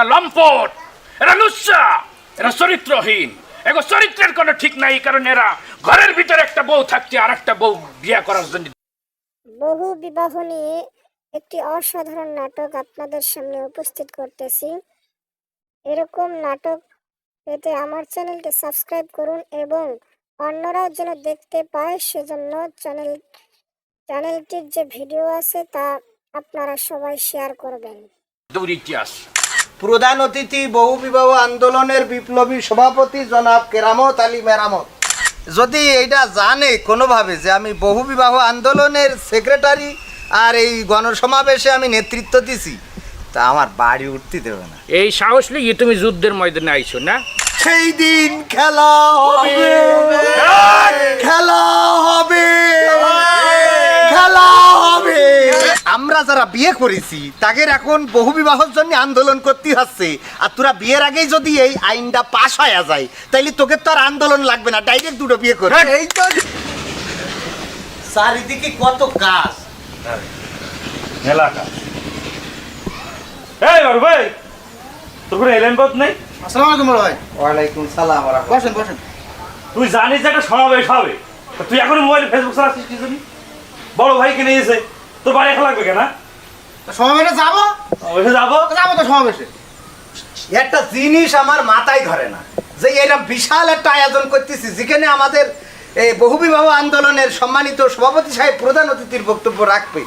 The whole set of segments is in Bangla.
এরা লম্পট এরা লুচ্চা এরা চরিত্রহীন। এগো চরিত্রের কোনো ঠিক নাই কারণ এরা ঘরের ভিতরে একটা বউ থাকছে আর একটা বউ বিয়ে করার জন্য। বহু বিবাহ নিয়ে একটি অসাধারণ নাটক আপনাদের সামনে উপস্থিত করতেছি। এরকম নাটক পেতে আমার চ্যানেলটি সাবস্ক্রাইব করুন এবং অন্যরাও যেন দেখতে পায় সেজন্য চ্যানেল চ্যানেলটির যে ভিডিও আছে তা আপনারা সবাই শেয়ার করবেন। দৌড় ইতিহাস। প্রধান অতিথি বহু বিবাহ আন্দোলনের বিপ্লবী সভাপতি জনাব কেরামত আলী মেরামত। যদি এইটা জানে কোনোভাবে যে আমি বহু বিবাহ আন্দোলনের সেক্রেটারি আর এই গণসমাবেশে আমি নেতৃত্ব দিছি তা আমার বাড়ি উঠতে দেবে না। এই সাহস লিয়ে তুমি যুদ্ধের ময়দানে আইছো না? সেই দিন খেলা হবে। খেলা হবে। আমরা যারা বিয়ে করেছি তাদের এখন বহু বিবাহের জন্য আন্দোলন করতে হচ্ছে। আর তোরা বিয়ের আগেই যদি এই আইনটা পাশ হয়ে যায় তাইলে তোকে তো আর আন্দোলন লাগবে না ডাইরেক্ট দুটো বিয়ে করে এই তো। চারিদিকে কত কাজ। এলাকা এই বাবু ভাই তোর কোনো এলেন পথ নেই? আসসালামু আলাইকুম বড় ভাই। ওয়ালাইকুম সালাম। বসেন বসেন। তুই জানিস যে একটা সমাবেশ হবে। তা তুই এখন মোবাইলে ফেসবুক চালাচ্ছিস কি জানি? বড় ভাই কিনে এসে। তোর বাড়ি এখন লাগবে কেন সমাবেশে যাব? সমাবেশে যাব? যাব তো সমাবেশে। একটা জিনিস আমার মাথায় ধরে না। যে এরকম বিশাল একটা আয়োজন করতেছি যেখানে আমাদের এই বহুবিবাহ আন্দোলনের সম্মানিত সভাপতি সাহেব প্রধান অতিথির বক্তব্য রাখবে।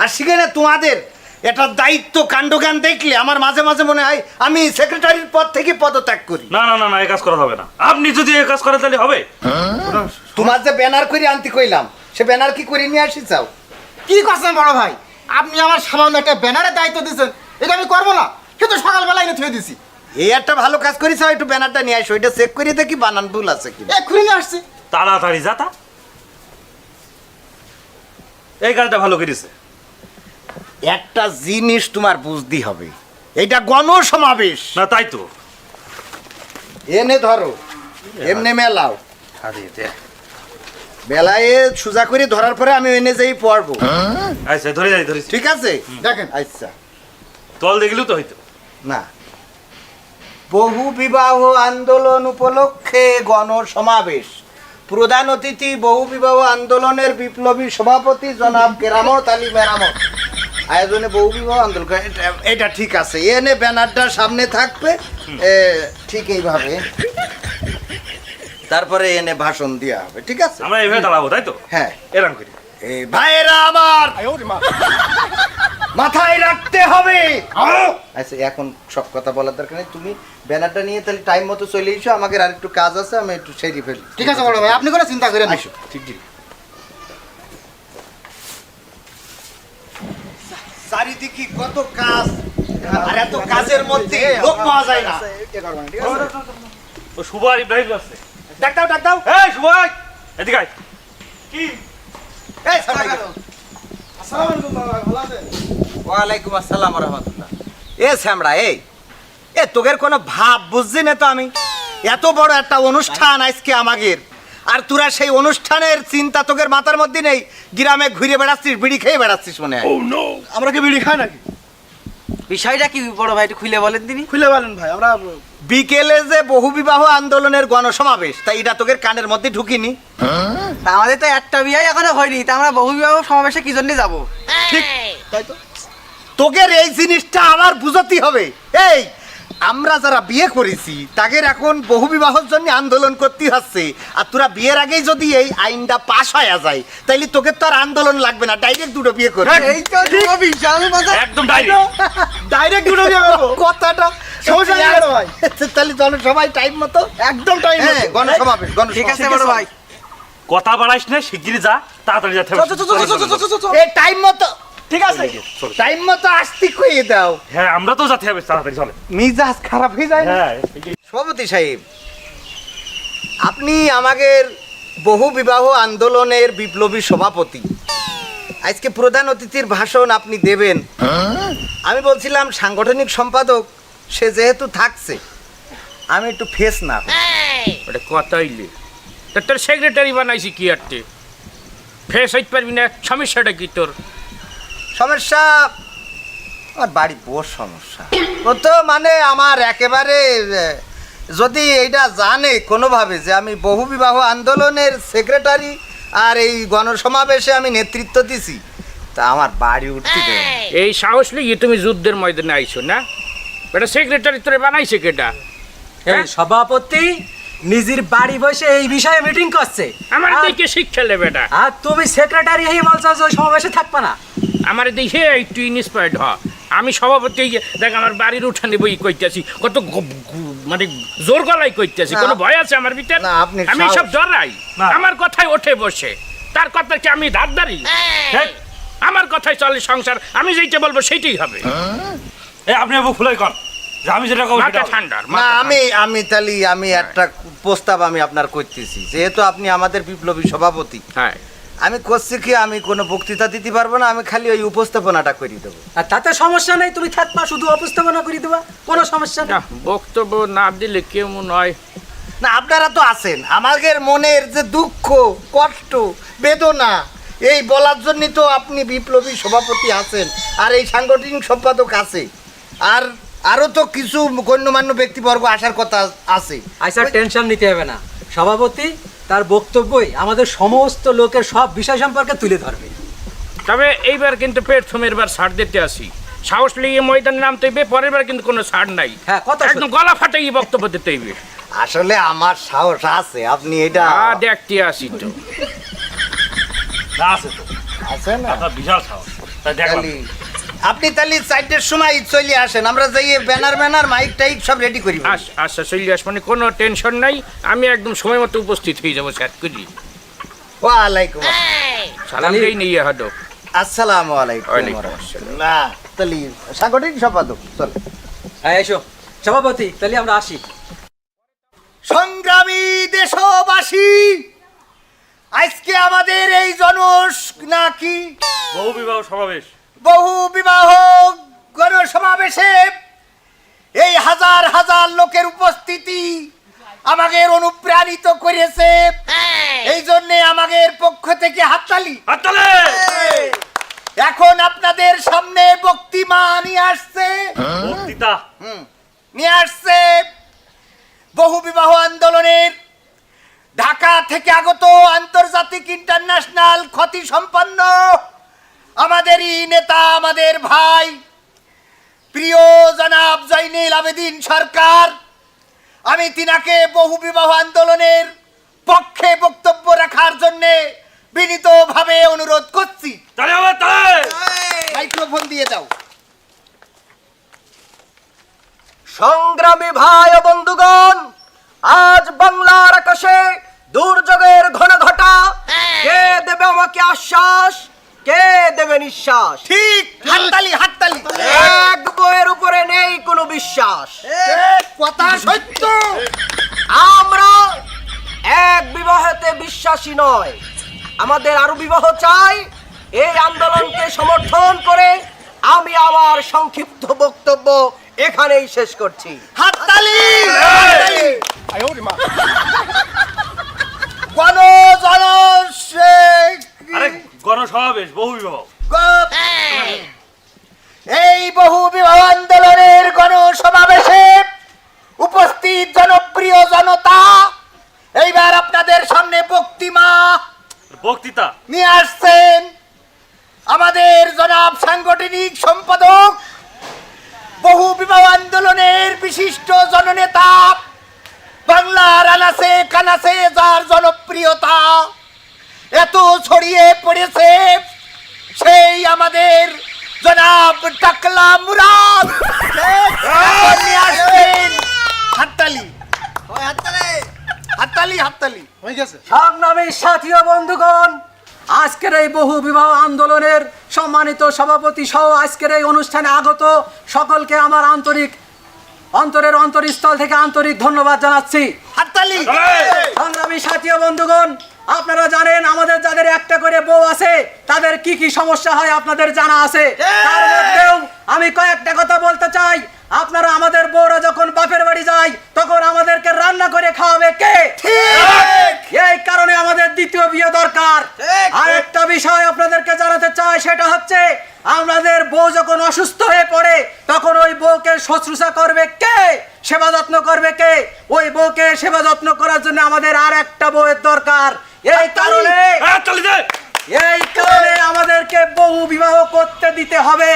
আর সেখানে তোমাদের একটা দায়িত্ব কাণ্ডজ্ঞান দেখলে আমার মাঝে মাঝে মনে হয় আমি সেক্রেটারির পদ থেকে পদত্যাগ করি। না না না না এই কাজ করা হবে না। আপনি যদি এই কাজ করেন তাহলে হবে। তোমার যে ব্যানার করে আনতে কইলাম সে ব্যানার কি করে নিয়ে আসি চাও? কি করছেন বড় ভাই? আপনি আমার সামান্য একটা ব্যানারের দায়িত্ব দিয়েছেন এটা আমি করব না। কিন্তু সকালবেলা এনে থুয়ে দিছি। এই একটা ভালো কাজ করিস একটু ব্যানারটা নিয়ে আসো এটা চেক করে দেখি বানান ভুল আছে কি এক্ষুনি নিয়ে আসছি। তাড়াতাড়ি যাতা এই কাজটা ভালো করেছে। একটা জিনিস তোমার বুঝতে হবে এটা গণসমাবেশ। না তাই তো। এনে ধরো এমনি মেলাও। আরে দে বেলায় সোজা করে ধরার পরে আমি এনে যেই পড়ব আচ্ছা ধরে যাই ধরেছি ঠিক আছে? দেখেন। আচ্ছা। তল দেখলেও তো হইতো। না। বহু বিবাহ আন্দোলন উপলক্ষে গণসমাবেশ। প্রধান অতিথি বহু বিবাহ আন্দোলনের বিপ্লবী সভাপতি জনাব কেরামত আলী মেরামত। আয়োজনে বহু বিবাহ আন্দোলন এটা- এটা ঠিক আছে। এনে ব্যানারটা সামনে থাকবে। ঠিক এইভাবে। তারপরে এনে ভাষণ দেওয়া হবে ঠিক আছে? আমরা এইভাবে দাঁড়াবো তাই তো? হ্যাঁ। এরকম করি। এ ভাইয়েরা আমার! মাথায় রাখতে হবে! আচ্ছা এখন সব কথা বলার দরকার নেই। তুমি ব্যানারটা নিয়ে তাহলে টাইম মতো চলে এসো আমাকে আর একটু কাজ আছে আমি একটু সেরে ফেলি। ঠিক আছে বড় ভাই আপনি কোনো চিন্তা করেন না। আসো ঠিক ঠিক। চারিদিকে কত কাজ আর এত কাজের মধ্যে লোক পাওয়া যায় না। ও শুভ আর ইব্রাহিম আসছে ডাক দাও ডাক দাও। এই শুভ এদিকে আয়। কি? এই সামনে আসসালামু আলাইকুম বাবা ভালো আছেন? ওয়ালাইকুম আসসালাম রহমতুল্লাহ। এ শ্যামড়া এই এ তোদের কোনো ভাব বুঝছি না তো আমি? এত বড় একটা অনুষ্ঠান আজকে আমাদের আর তোরা সেই অনুষ্ঠানের চিন্তা তোদের মাথার মধ্যে নেই? গ্রামে ঘুরে বেড়াচ্ছিস বিড়ি খেয়ে বেড়াচ্ছিস মনে হয়। আমরা কি বিড়ি খাই নাকি? বিষয়টা কি বড় ভাই একটু খুলে বলেন তিনি। খুলে বলেন ভাই আমরা বিকেলে যে বহুবিবাহ আন্দোলনের গণসমাবেশ তাই এটা তোকে কানের মধ্যে ঢুকিনি। তা আমাদের তো একটা বিয়ে এখনও হয়নি তা আমরা বহুবিবাহ সমাবেশে কি জন্য যাব? তাই তো। তোকের এই জিনিসটা আমার বুঝতেই হবে। এই আমরা যারা বিয়ে করেছি তাদের এখন বহু বিবাহের জন্য আন্দোলন করতে হচ্ছে। আর তোরা বিয়ের আগেই যদি এই আইনটা পাশ হয়ে যায় তাইলে তোকে তো আর আন্দোলন লাগবে না ডাইরেক্ট দুটো বিয়ে করবি। এই তো ঠিক। বিশাল মজা একদম ডাইরেক্ট ডাইরেক্ট দুটো বিয়ে করব। কথাটা সমস্যা নেই বড় ভাই। তাহলে চলো সবাই টাইম মতো। একদম টাইম হ্যাঁ গণসমাবেশ ঠিক আছে বড় ভাই। কথা বাড়াইস না শিগগিরই যা তাড়াতাড়ি যেতে টাইম মতো। ঠিক আছে? টাইম মতো আসতে কইয়ে দাও। হ্যাঁ আমরা তো যেতে হবে তাড়াতাড়ি চলে। মিজাজ খারাপ হয়ে যায় হ্যাঁ। সভাপতি সাহেব আপনি আমাদের বহু বিবাহ আন্দোলনের বিপ্লবী সভাপতি। আজকে প্রধান অতিথির ভাষণ আপনি দেবেন। আমি বলছিলাম সাংগঠনিক সম্পাদক সে যেহেতু থাকছে আমি একটু ফেস না ওটা কথা হইলে। তোর সেক্রেটারি বানাইছি কি আরতে ফেস হইতে পারবি না সমস্যাটা কি তোর? সমস্যা? আমার বাড়ি বড় সমস্যা। ও তো মানে আমার একেবারে যদি এইটা জানে কোনোভাবে যে আমি বহু বিবাহ আন্দোলনের সেক্রেটারি আর এই গণসমাবেশে আমি নেতৃত্ব দিছি তা আমার বাড়ি উঠতে দেবে না। এই সাহস লিয়ে তুমি যুদ্ধের ময়দানে আইছো না? এটা সেক্রেটারি তোরে বানাইছে কেটা এই সভাপতি নিজের বাড়ি বসে এই বিষয়ে মিটিং করছে। আমার দিকে শিক্ষা নেবে এটা আর তুমি সেক্রেটারি হয়ে বলছো যে ওই সমাবেশে থাকবে না। আমার দেখে একটু ইন্সপায়ার্ড হ। আমি সভাপতি দেখ আমার বাড়ির উঠানে বই কইতেছি কত মানে জোর গলায় কইতেছি। কোনো ভয় আছে আমার ভিতর? না, আপনি আমি সব জড়াই। আমার কথায় ওঠে বসে। তার কথা কি আমি ধারদারি হেই, আমার কথায় চলে সংসার। আমি যেইটা বলব সেইটাই হবে। এ আপনি বুক ফুলাই কর। আমি যেটা কব ঠান্ডা না আমি আমি তাহলে আমি একটা প্রস্তাব আমি আপনার করতেছি। যেহেতু আপনি আমাদের বিপ্লবী সভাপতি হ্যাঁ। আমি করছি কি আমি কোনো বক্তৃতা দিতে পারব না আমি খালি ওই উপস্থাপনাটা করে দেবো। আর তাতে সমস্যা নেই তুমি থাকবা শুধু উপস্থাপনা করে দেবা কোনো সমস্যা না, বক্তব্য না দিলে কেমন হয় না আপনারা তো আছেন। আমাদের মনের যে দুঃখ কষ্ট বেদনা এই বলার জন্যই তো আপনি বিপ্লবী সভাপতি আছেন আর এই সাংগঠনিক সম্পাদক আছে। আর আরও তো কিছু গণ্যমান্য ব্যক্তিবর্গ আসার কথা আছে। আইসার টেনশন নিতে হবে না। সভাপতি তার বক্তব্যই আমাদের সমস্ত লোকের সব বিষয় সম্পর্কে তুলে ধরবে। তবে এইবার কিন্তু প্রথমের বার ছাড় দিতে আসি। সাহস লিয়ে ময়দানে নামতে হইবে পরের বার কিন্তু কোনো ছাড় নাই। হ্যাঁ, কথা একদম গলা ফাটাই বক্তব্য দিতে হইবে। আসলে আমার সাহস আছে আপনি এটা আ দেখতে আসি তো। আছে তো। আছে না? বিশাল সাহস। তাই দেখলাম। আপনি তাহলে চারটের সময় চলে আসেন আমরা যাই ব্যানার ব্যানার মাইক টাইক সব রেডি করি। আস আচ্ছা চলে আস মানে কোনো টেনশন নাই আমি একদম সময় মতো উপস্থিত হয়ে যাব স্যার করি ওয়ালাইকুম আসসালাম। সালাম দেই নিয়ে হাডো আসসালামু আলাইকুম না তাহলে সাংগঠনিক সম্পাদক চল। হ্যাঁ এসো। সভাপতি তাহলে আমরা আসি। সংগ্রামী দেশবাসী আজকে আমাদের এই জনস নাকি? বহু বিবাহ সমাবেশ। বহু বিবাহ গণসমাবেশে এই হাজার হাজার লোকের উপস্থিতি আমাদের অনুপ্রাণিত করেছে। এই জন্যে আমাদের পক্ষ থেকে হাততালি। হাততালি! এখন আপনাদের সামনে বক্তিমা নিয়ে আসছে। বক্তৃতা? নিয়ে আসছে বহু বিবাহ আন্দোলনের ঢাকা থেকে আগত আন্তর্জাতিক ইন্টারন্যাশনাল ক্ষতি সম্পন্ন আমাদেরই নেতা আমাদের ভাই প্রিয় জনাব জৈনুল আবেদিন সরকার আমি তিনাকে বহু বিবাহ আন্দোলনের পক্ষে বক্তব্য রাখার জন্য বিনীতভাবে অনুরোধ করছি। মাইক্রোফোন দিয়ে দাও। সংগ্রামী ভাই ও বন্ধুগণ আজ বাংলার আকাশে দুর্যোগের ঘন ঘটা কে দেবে আমাকে আশ্বাস? কে দেবে নিঃশ্বাস? ঠিক। হাততালি হাততালি। এক। বইয়ের উপরে নেই কোনো বিশ্বাস। কথা সত্য। আমরা এক বিবাহেতে বিশ্বাসী নয়। আমাদের আরও বিবাহ চাই। এই আন্দোলনকে সমর্থন করে আমি আমার সংক্ষিপ্ত বক্তব্য এখানেই শেষ করছি। হাততালি। গণ জন আরে গণসমাবেশ বহু বিবাহ এই বহু বিবাহ আন্দোলনের গণ সমাবেশে উপস্থিত জনপ্রিয় জনতা এইবার আপনাদের সামনে বক্তিমা বক্তৃতা। নিয়ে আসছেন আমাদের জনাব সাংগঠনিক সম্পাদক বহু বিবাহ আন্দোলনের বিশিষ্ট জননেতা বাংলার আনাসে কানাসে যার জনপ্রিয়তা। এত ছড়িয়ে পড়েছে সেই আমাদের জনাব টাকলা মুরাদ। হাততালি। হাততালি হাততালি। হয়ে গেছে। সংগ্রামী সাথী ও বন্ধুগণ আজকের এই বহু বিবাহ আন্দোলনের সম্মানিত সভাপতি সহ আজকের এই অনুষ্ঠানে আগত সকলকে আমার আন্তরিক অন্তরের অন্তরস্থল থেকে আন্তরিক ধন্যবাদ জানাচ্ছি। হাততালি। সংগ্রামী সাথী ও বন্ধুগণ আপনারা জানেন আমাদের যাদের একটা করে বউ আছে তাদের কি কি সমস্যা হয় আপনাদের জানা আছে? তার মধ্যেও আমি কয়েকটা কথা বলতে চাই। আপনারা আমাদের বউরা যখন বাপের বাড়ি যায় তখন আমাদেরকে রান্না করে খাওয়াবে কে? এই কারণে আমাদের দ্বিতীয় বিয়ে দরকার। আর একটা বিষয় আপনাদেরকে জানাতে চাই সেটা হচ্ছে আমাদের বউ যখন অসুস্থ হয়ে পড়ে তখন ওই বউকে শুশ্রূষা করবে কে? সেবা যত্ন করবে কে? ওই বউকে সেবা যত্ন করার জন্য আমাদের আর একটা বউয়ের দরকার এই কারণে হ্যাঁ চলে যায় এই কারণে আমাদেরকে বহু বিবাহ করতে দিতে হবে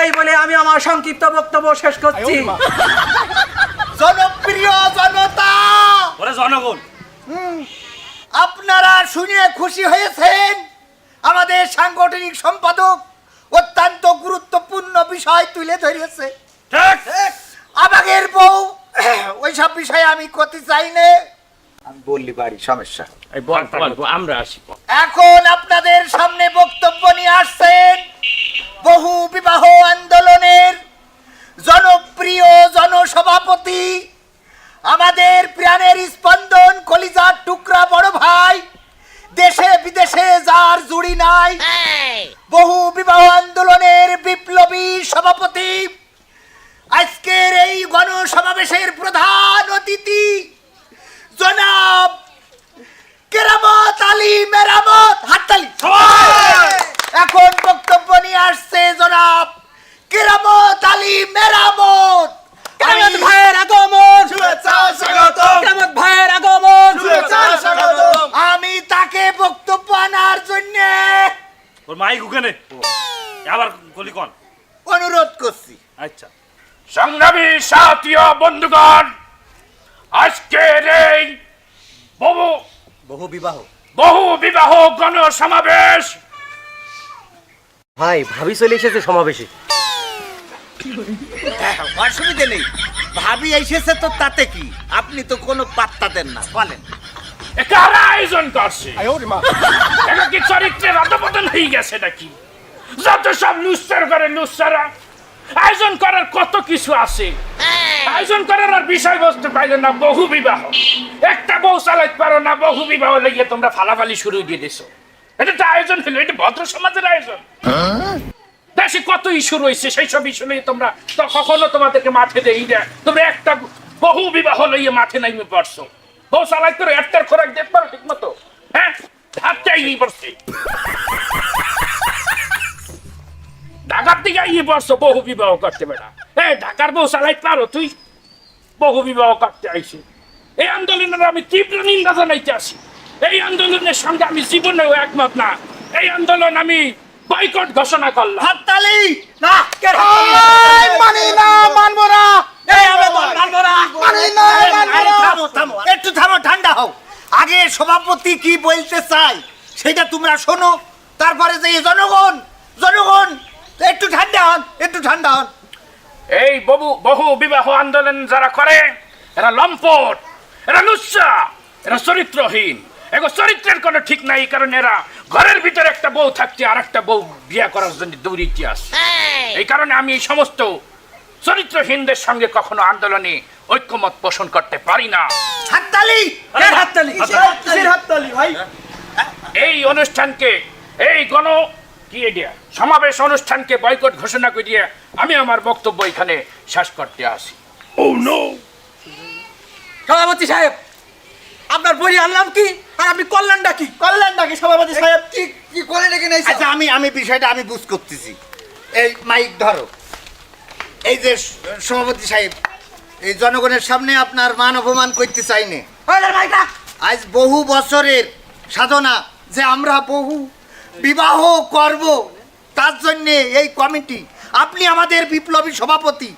এই বলে আমি আমার সংক্ষিপ্ত বক্তব্য শেষ করছি। জনপ্রিয় জনতা! ওরে জনগণ। আপনারা শুনে খুশি হয়েছেন? আমাদের সাংগঠনিক সম্পাদক অত্যন্ত গুরুত্বপূর্ণ বিষয় তুলে ধরেছে। আমাদের বউ ওইসব বিষয়ে আমি করতে চাই না। আমি বললি বাড়ি সমস্যা। আমরা আসি এখন আপনাদের সামনে বক্তব্য নিয়ে আসছেন বহু বিবাহ আন্দোলনের জনপ্রিয় জনসভাপতি আমাদের প্রাণের স্পন্দন কলিজার টুকরা বড় ভাই দেশে বিদেশে যার জুড়ি নাই বহু বিবাহ আন্দোলনের বিপ্লবী সভাপতি আজকের এই গণসমাবেশের প্রধান অতিথি জনাব কেরামত আলী মেরামত হাততালি। এখন বক্তব্য নিয়ে আসছে জনাব কেরামত আলী মেরামত। আমি- ভাইয়ের আগমন। শুভেচ্ছা, স্বাগতম। কেমন ভাইয়ের আগমন। আমি তাকে বক্তব্য আনার জন্য ওর মাইক ওখানে। আবার গলি কন অনুরোধ করছি। আচ্ছা। সংগ্রামী সাথীয় বন্ধুগণ আজকের এই বহু বহু বিবাহ। বহু বিবাহ গণ সমাবেশ ভাই ভাবি চলে এসেছে সমাবেশে। অসুবিধে নেই। ভাবি এসেছে তো তাতে কি? আপনি তো কোনো পাত্তা দেন না বলেন। কারা আয়োজন করছে? এটা কি চরিত্রের অধপতন হয়ে গেছে নাকি? যত সব লুচ্চার করে লুচ্চারা আয়োজন করার কত কিছু আছে? আয়োজন করার আর বিষয়বস্তু পাইলে না বহু বিবাহ। একটা বউ চালাইতে পারো না বহু বিবাহ লেগে তোমরা ফালাফালি শুরু দিয়ে দিছো এটা তো আয়োজন হলো এটা ভদ্র সমাজের আয়োজন। দেশে কত ইস্যু রয়েছে, সেই সব ইস্যু নিয়ে তোমরা কখনো তোমাদেরকে মাঠে দেই না। তোমরা একটা বহু বিবাহ লইয়ে মাঠে নাইমে পড়ছো। বউ চালাই করে একটার খোরাক দেখতে পারো ঠিক মতো হ্যাঁ পড়ছে ঢাকার দিকে ইয়ে বহু বিবাহ করতে বেড়া হ্যাঁ ঢাকার বউ চালাইতে পারো তুই। বহু বিবাহ করতে আইসি এই আন্দোলনের আমি তীব্র নিন্দা জানাইতে আসি। এই আন্দোলনের সঙ্গে আমি জীবনেও একমত না। এই আন্দোলন আমি বয়কট ঘোষণা করলাম। হাততালি। না কে মানি না মানবো না। এই আমরা মানবো না। মানি না মানবো না। থামো থামো একটু থামো ঠান্ডা হও। আগে সভাপতি কি বলতে চাই সেটা তোমরা শোনো। তারপরে যে এই জনগণ জনগণ একটু ঠান্ডা হন একটু ঠান্ডা হন। এই বহু বহু বিবাহ আন্দোলন যারা করে এরা লম্পট এরা লুচ্চা এরা চরিত্রহীন। এগো চরিত্রের কোনো ঠিক নাই কারণ এরা ঘরের ভিতরে একটা বউ থাকতে আর একটা বউ বিয়ে করার জন্য দৌড়িতে আসে। এই কারণে আমি এই সমস্ত চরিত্রহীনদের সঙ্গে কখনো আন্দোলনে ঐক্যমত পোষণ করতে পারি না। হাততালি! হাততালি। হাততালি। ভাই। এই অনুষ্ঠানকে এই গণ কি এটা সমাবেশ অনুষ্ঠানকে বয়কট ঘোষণা করিয়ে আমি আমার বক্তব্য এখানে শেষ করতে আসি। ও নো সভাপতি সাহেব আপনার বই আনলাম কি? আর আপনি কল্যাণটা কি? কল্যাণটা কি? সভাপতি সাহেব? কি কি করে রেখে নেই আচ্ছা আমি আমি বিষয়টা আমি বুঝ করতেছি। এই মাইক ধরো। এই যে সভাপতি সাহেব এই জনগণের সামনে আপনার মান অপমান করতে চাইনে। আজ বহু বছরের সাধনা যে আমরা বহু বিবাহ করব তার জন্যে এই কমিটি আপনি আমাদের বিপ্লবী সভাপতি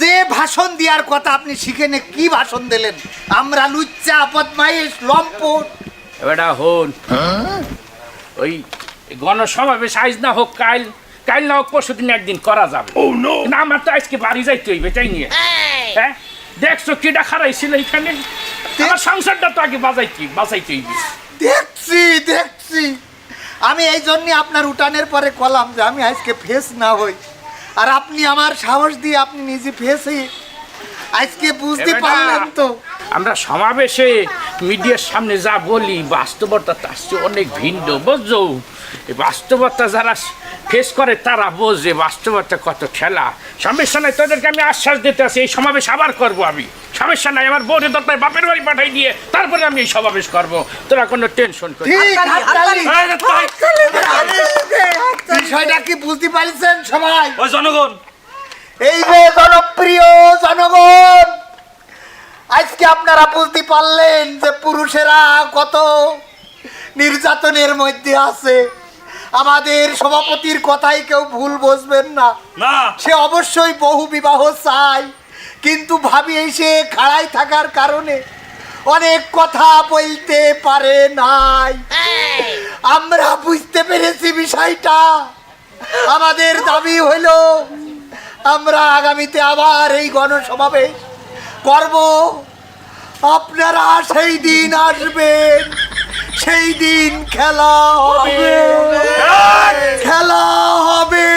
যে ভাষণ দেওয়ার কথা আপনি শিখেনে কি ভাষণ দিলেন? আমরা লুচ্চা বদমাইশ লম্পট। এবারটা হন। ওই গণসমাবেশ আজ না হোক কাল কাল না হোক পরশু দিন একদিন করা যাবে। না আমার তো আজকে বাড়ি যাইতে হইবে তাই নিয়ে। হ্যাঁ? দেখছ কিটা খারাইছিল এখানে? আমার সংসারটা তো আগে বাজাইতে বাঁচাইতে হইবে। দেখছি দেখছি। আমি এই জন্যে আপনার উঠানের পরে কলাম যে আমি আজকে ফেস না হই। আর আপনি আমার সাহস দিয়ে আপনি নিজে ফেসে আজকে বুঝতে পারলাম পারলেন তো। আমরা সমাবেশে মিডিয়ার সামনে যা বলি বাস্তবতা তার চেয়ে অনেক ভিন্ন বুঝছ? এই বাস্তবতা যারা ফেস করে তারা বোঝে বাস্তবতা কত খেলা সমাবেশ নয় তোদেরকে আমি আশ্বাস দিতে আছি এই সমাবেশ আবার করব আমি। সমস্যা নাই আমার বউরে দরকার বাপের বাড়ি পাঠাই দিয়ে তারপরে আমি এই সমাবেশ করব। তোরা কোনো টেনশন বিষয়টা কি বুঝতে পারছেন সবাই? ওই জনগণ। এই যে জনপ্রিয় জনগণ আজকে আপনারা বুঝতে পারলেন যে পুরুষেরা কত নির্যাতনের মধ্যে আছে। আমাদের সভাপতির কথাই কেউ ভুল বুঝবেন না। না। সে অবশ্যই বহু বিবাহ চায় কিন্তু ভাবি এসে খাড়াই থাকার কারণে অনেক কথা বলতে পারে নাই। আমরা বুঝতে পেরেছি বিষয়টা। আমাদের দাবি হইল আমরা আগামীতে আবার এই গণসমাবেশ করব। আপনারা সেই দিন আসবেন। সেই দিন খেলা হবে। খেলা হবে।